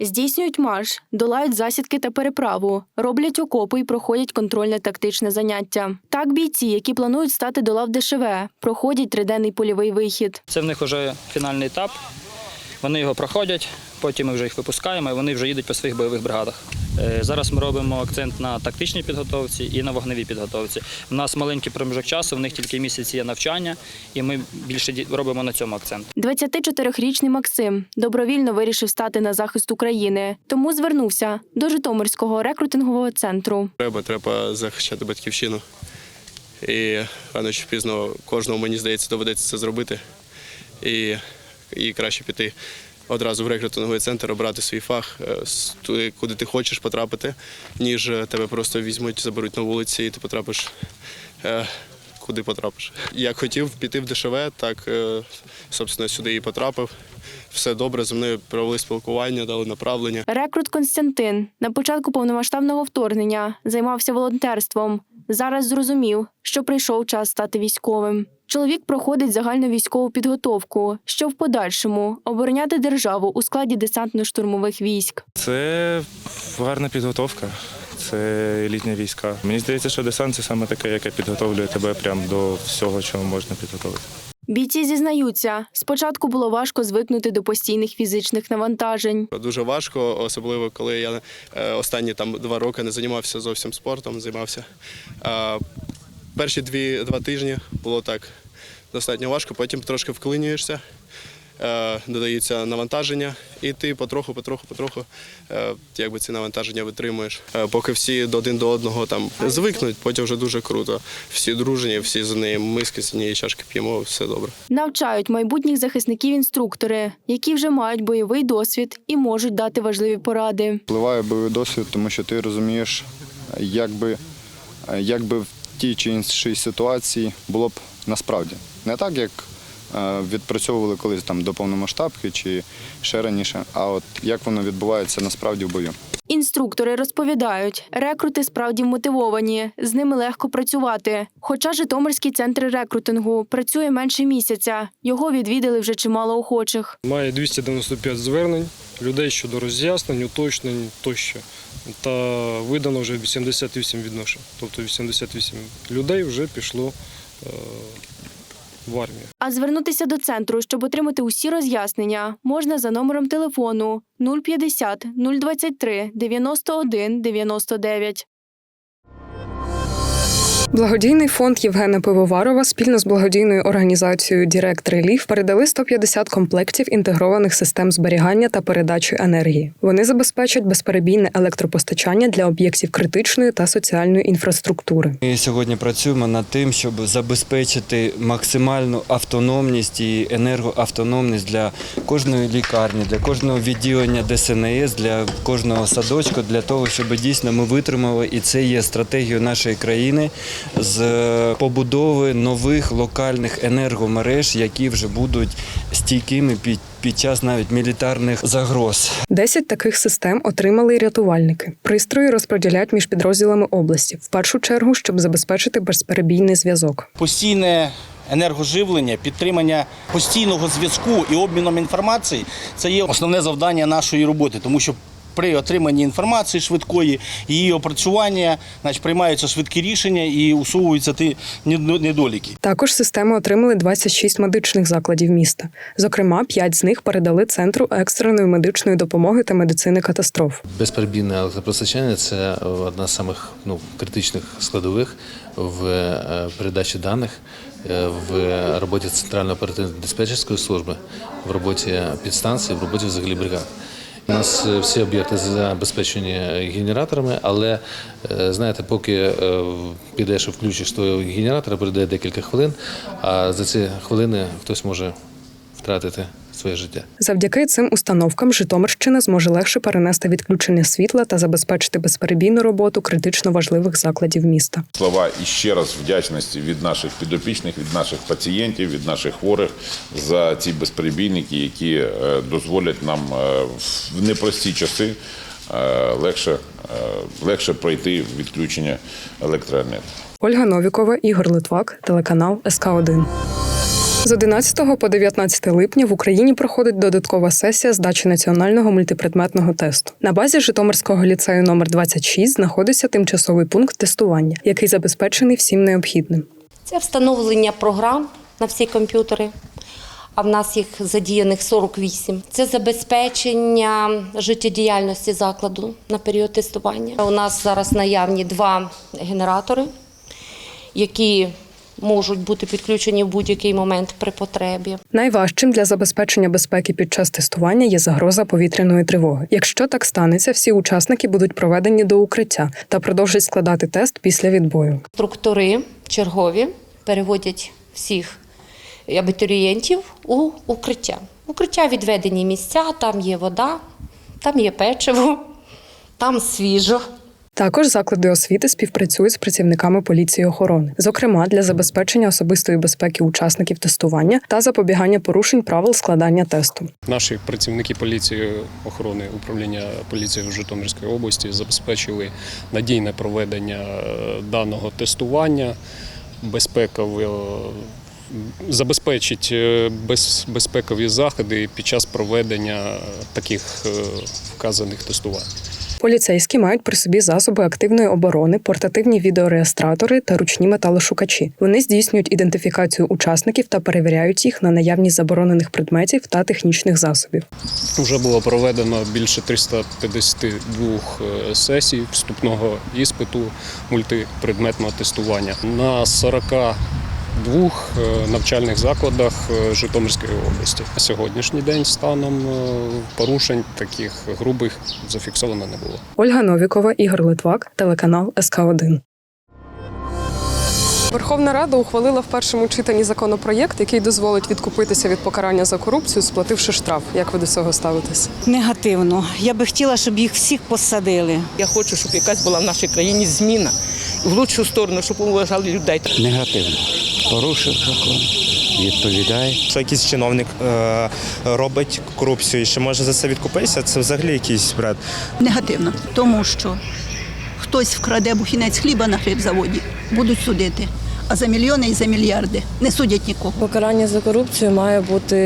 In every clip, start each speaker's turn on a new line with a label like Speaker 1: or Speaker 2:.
Speaker 1: Здійснюють марш, долають засідки та переправу, роблять окопи і проходять контрольне-тактичне заняття. Так бійці, які планують стати до лав ДШВ, проходять триденний польовий вихід.
Speaker 2: Це в них вже фінальний етап. Вони його проходять, потім ми вже їх випускаємо і вони вже їдуть по своїх бойових бригадах. Е, Зараз ми робимо акцент на тактичній підготовці і на вогневій підготовці. У нас маленький проміжок часу, в них тільки місяць є навчання, і ми більше робимо на цьому акцент.
Speaker 1: 24-річний Максим добровільно вирішив стати на захист України, тому звернувся до Житомирського рекрутингового центру.
Speaker 3: Треба, треба захищати батьківщину. І рано чи пізно кожному, мені здається, доведеться це зробити. І, і краще піти одразу в рекрутинговий центр, обрати свій фах, е, туди, куди ти хочеш потрапити, ніж е, тебе просто візьмуть, заберуть на вулиці, і ти потрапиш. е, Куди потрапиш? Як хотів піти в ДШВ, так собственно сюди і потрапив. Все добре, зі мною провели спілкування, дали направлення.
Speaker 1: Рекрут Константин на початку повномасштабного вторгнення займався волонтерством. Зараз зрозумів, що прийшов час стати військовим. Чоловік проходить загальну військову підготовку, щоб в подальшому обороняти державу у складі десантно-штурмових військ.
Speaker 4: Це гарна підготовка. Це елітні війська. Мені здається, що десант це саме таке, яке підготовлює тебе прямо до всього, чого можна підготовити.
Speaker 1: Бійці зізнаються, спочатку було важко звикнути до постійних фізичних навантажень.
Speaker 3: Дуже важко, особливо коли я е, останні там два роки не займався зовсім спортом, займався. Перші дві, два тижні було так достатньо важко, потім трошки вклинюєшся, е, додається навантаження, і ти потроху, потроху, потроху е, якби ці навантаження витримуєш. Е, Поки всі один до одного там звикнуть, потім вже дуже круто. Всі дружні, всі з неї миски з однієї чашки п'ємо, все добре.
Speaker 1: Навчають майбутніх захисників інструктори, які вже мають бойовий досвід і можуть дати важливі поради.
Speaker 5: Впливає бойовий досвід, тому що ти розумієш, як би, як би в тій чи іншій ситуації було б насправді. Не так, як е, відпрацьовували колись там до повномасштабки чи ще раніше, а от як воно відбувається насправді в бою.
Speaker 1: Інструктори розповідають, рекрути справді мотивовані, з ними легко працювати. Хоча Житомирський центр рекрутингу працює менше місяця, його відвідали вже чимало охочих.
Speaker 6: Має 295 звернень людей щодо роз'яснень, уточнень тощо. Та видано вже 88 відношень. Тобто 88 людей вже пішло е, в армію.
Speaker 1: А звернутися до центру, щоб отримати усі роз'яснення, можна за номером телефону 050 023 91 99.
Speaker 7: Благодійний фонд Євгена Пивоварова спільно з благодійною організацією Дірект Реліф передали 150 комплектів інтегрованих систем зберігання та передачі енергії. Вони забезпечать безперебійне електропостачання для об'єктів критичної та соціальної інфраструктури.
Speaker 8: Ми сьогодні працюємо над тим, щоб забезпечити максимальну автономність і енергоавтономність для кожної лікарні, для кожного відділення ДСНС, для кожного садочку, для того, щоб дійсно ми витримали, і це є стратегією нашої країни з побудови нових локальних енергомереж, які вже будуть стійкими під, під час навіть мілітарних загроз.
Speaker 7: 10 таких систем отримали рятувальники. Пристрої розподіляють між підрозділами області, в першу чергу, щоб забезпечити безперебійний зв'язок.
Speaker 9: постійне енергоживлення, підтримання постійного зв'язку і обміном інформації це є основне завдання нашої роботи, тому що при отриманні інформації швидкої, її опрацювання, значить, приймаються швидкі рішення і усуваються ті недоліки.
Speaker 7: Також системи отримали 26 медичних закладів міста. Зокрема, 5 з них передали центру екстреної медичної допомоги та медицини катастроф.
Speaker 10: Безперебійне електропостачання це одна з самих ну, критичних складових в е, передачі даних, е, в роботі центральної оперативної диспетчерської служби, в роботі підстанції, в роботі взагалі бригад. У нас е, всі об'єкти забезпечені генераторами, але е, знаєте, поки е, підеш і включиш той генератор, пройде декілька хвилин, а за ці хвилини хтось може втратити своє життя.
Speaker 7: Завдяки цим установкам Житомирщина зможе легше перенести відключення світла та забезпечити безперебійну роботу критично важливих закладів міста.
Speaker 11: Слова і ще раз вдячності від наших підопічних, від наших пацієнтів, від наших хворих за ці безперебійники, які е, дозволять нам е, в непрості часи е, легше, легше пройти відключення електроенергії.
Speaker 7: Ольга Новікова, Ігор Литвак, телеканал СК 1 З 11 по 19 липня в Україні проходить додаткова сесія здачі національного мультипредметного тесту. На базі Житомирського ліцею номер 26 знаходиться тимчасовий пункт тестування, який забезпечений всім необхідним.
Speaker 12: Це встановлення програм на всі комп'ютери, а в нас їх задіяних 48. Це забезпечення життєдіяльності закладу на період тестування. У нас зараз наявні два генератори, які можуть бути підключені в будь-який момент при потребі.
Speaker 7: Найважчим для забезпечення безпеки під час тестування є загроза повітряної тривоги. Якщо так станеться, всі учасники будуть проведені до укриття та продовжать складати тест після відбою.
Speaker 12: Структури чергові переводять всіх абітурієнтів у укриття. Укриття відведені місця, там є вода, там є печиво, там свіжо.
Speaker 7: Також заклади освіти співпрацюють з працівниками поліції охорони, зокрема для забезпечення особистої безпеки учасників тестування та запобігання порушень правил складання тесту.
Speaker 6: Наші працівники поліції охорони управління поліції в Житомирській області забезпечили надійне проведення е, даного тестування, безпекове, е, забезпечить е, без- безпекові заходи під час проведення таких вказаних тестувань.
Speaker 7: Поліцейські мають при собі засоби активної оборони, портативні відеореєстратори та ручні металошукачі. Вони здійснюють ідентифікацію учасників та перевіряють їх на наявність заборонених предметів та технічних засобів.
Speaker 6: Вже було проведено більше 352 е, сесій вступного іспиту мультипредметного тестування на 42 е, навчальних закладах е, Житомирської області. На сьогоднішній день станом е, порушень таких грубих зафіксовано не було.
Speaker 7: Ольга Новікова, Ігор Литвак, телеканал СК 1 Верховна Рада ухвалила в першому читанні законопроєкт, який дозволить відкупитися від покарання за корупцію, сплативши штраф. Як ви до цього ставитесь?
Speaker 13: Негативно. Я би хотіла, щоб їх всіх посадили.
Speaker 14: Я хочу, щоб якась була в нашій країні зміна в лучшу сторону, щоб поважали людей.
Speaker 8: Негативно. Порушив закон, відповідає.
Speaker 4: Що якийсь чиновник е, робить корупцію і ще може за це відкупитися, це взагалі якийсь бред.
Speaker 13: Негативно, тому що хтось вкраде бухінець хліба на хлібзаводі, будуть судити. А за мільйони і за мільярди не судять нікого.
Speaker 14: Покарання за корупцію має бути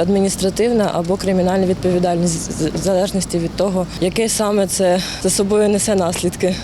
Speaker 14: адміністративна або кримінальна відповідальність в залежності від того, яке саме це за собою несе наслідки.